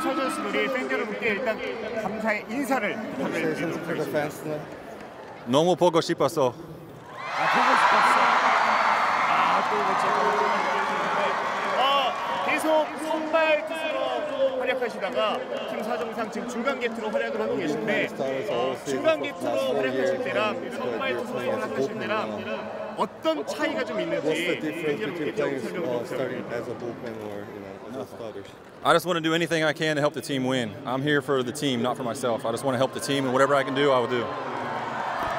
이철 선수들이 팬 여러분께 일단 감사의 인사를 tonight. 너무 보고 싶었어. 아, 보고 싶었어. 아, 또 멋지고. 어, 계속 선발 투수로 활약하시다가 팀 사정상 지금 중간 게트로 활약을 하고 계신데 어, 중간 게트로 활약하실 때랑 선발 투수로 활약하실 때랑 어떤 차이가 좀 있는지 difference 여러분께 좀 uh, 부탁드립니다. I just want to do anything I can to help the team win. I'm here for the team, not for myself. I just want to help the team, and whatever I can do, I will do.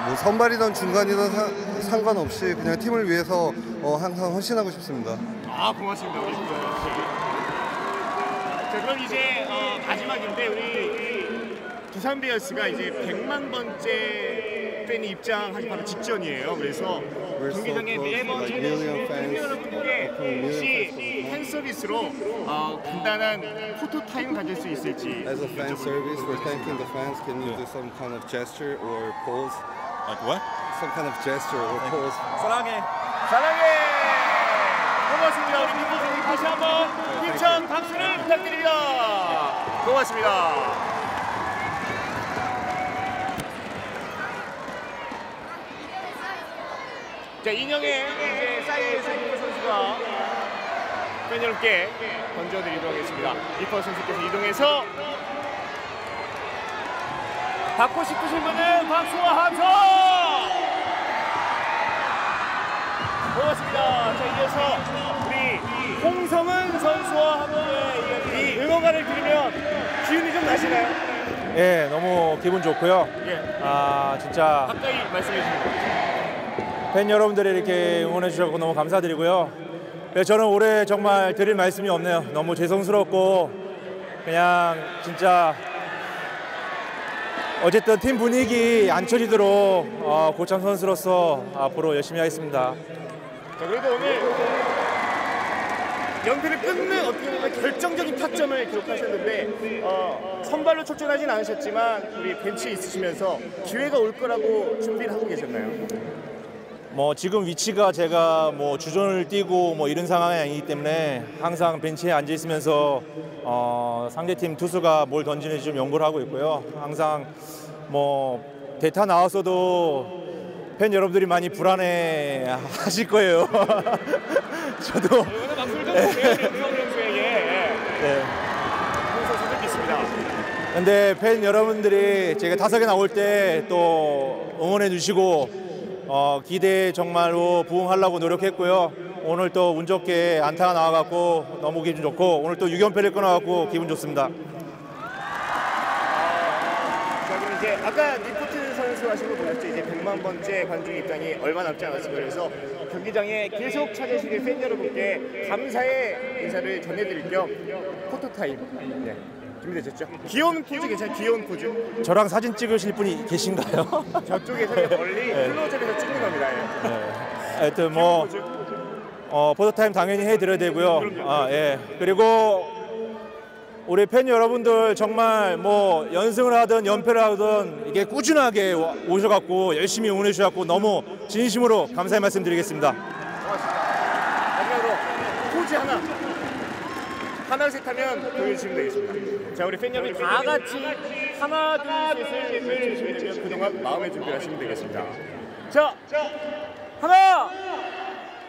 뭐 선발이든 중간이든 사- 상관없이 그냥 팀을 위해서 어, 항상 헌신하고 싶습니다. 아 고맙습니다 우리 자 그럼 이제 어, 마지막인데 우리 두산 베어스가 이제 100만 번째 팬이 입장하기 바로 직전이에요. 그래서 경기장에 매번 찾아주시는 팬 여러분께 혹시. 팬 서비스로 어, 간단한 포토 타임 가질 수 있을지 As a fan service, we're thanking the fans. Can you do some kind of gesture or pose? Like what? Some kind of gesture or pose? 사랑해. 사랑해 고맙습니다 우리 민기진님 다시 한번 힘찬 박수를 부탁드립니다 고맙습니다 자 인형의 이제 사이드에서 이퍼 선수가 팬 여러분께 던져드리도록 하겠습니다 이퍼 선수께서 이동해서 받고 싶으신 분은 박수와 함성 고맙습니다. 자, 이어서 우리 홍성은 선수와 함께 이 응원가를 들으면 기운이 좀 나시나요? 예, 너무 기분 좋고요. 예, 아, 진짜 가까이 말씀해 주시면 팬 여러분들이 이렇게 응원해 주셔서 너무 감사드리고요. 예, 저는 올해 정말 드릴 말씀이 없네요. 너무 죄송스럽고 그냥 진짜 어쨌든 팀 분위기 안 처지도록 어, 고참 선수로서 앞으로 열심히 하겠습니다. 자, 그래도 오늘 연패를 끊는 어떻게 보면 결정적인 타점을 기록하셨는데 어, 선발로 출전하진 않으셨지만 우리 벤치에 있으시면서 기회가 올 거라고 준비를 하고 계셨나요? 뭐 지금 위치가 제가 뭐 주전을 뛰고 뭐 이런 상황이 아니기 때문에 항상 벤치에 앉아 있으면서 어 상대팀 투수가 뭘 던지는지 좀 연구를 하고 있고요. 항상 뭐 대타 나왔어도 팬 여러분들이 많이 불안해 하실 거예요. 저도 선수 믿습니다. 근데 팬 여러분들이 제가 타석에 나올 때 또 응원해 주시고 어, 기대에 정말로 부응하려고 노력했고요. 오늘 또 운 좋게 안타가 나와갖고 너무 기분 좋고 오늘 또 6연패를 끊어갖고 기분 좋습니다. 자, 그럼 이제 아까 니코트 선수 거 보셨죠? 이제 100만 번째 관중 입장이 얼마 남지 않았습니다. 그래서 경기장에 계속 찾아주시는 팬 여러분께 감사의 인사를 전해드릴 겸 포토 타임. 네. 준비되셨죠? 귀여운 포즈 괜찮아요? 귀여운 포즈. 저랑 사진 찍으실 분이 계신가요? 저쪽에서 멀리 클로즈업에서 찍는 겁니다. 예. 네. 하여튼 뭐. 어, 포토타임 당연히 해드려야 되고요. 아, 예. 그리고 우리 팬 여러분들 정말 뭐 연승을 하든 연패를 하든 이게 꾸준하게 와- 오셔갖고 열심히 응원해 주셔갖고 너무 진심으로 감사의 말씀 드리겠습니다. 마지막으로 포즈 하나. 하나 셋 하면 보여주시면 되겠습니다. 자 우리 팬 여러분 다 같이 하나 둘 셋을 외쳐주시면 되면 그동안 마음의 준비를 하시면 되겠습니다. 자 하나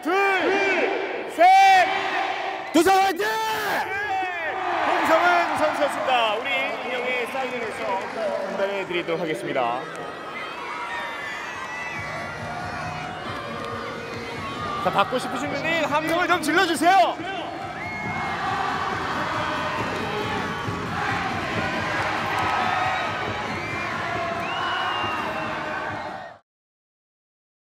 둘셋 두산 화이팅! 홍성은 선수였습니다. 우리 인형의 사인을 해서 전달해 드리도록 하겠습니다. 자 받고 싶으신 분이 함성을 좀 질러주세요.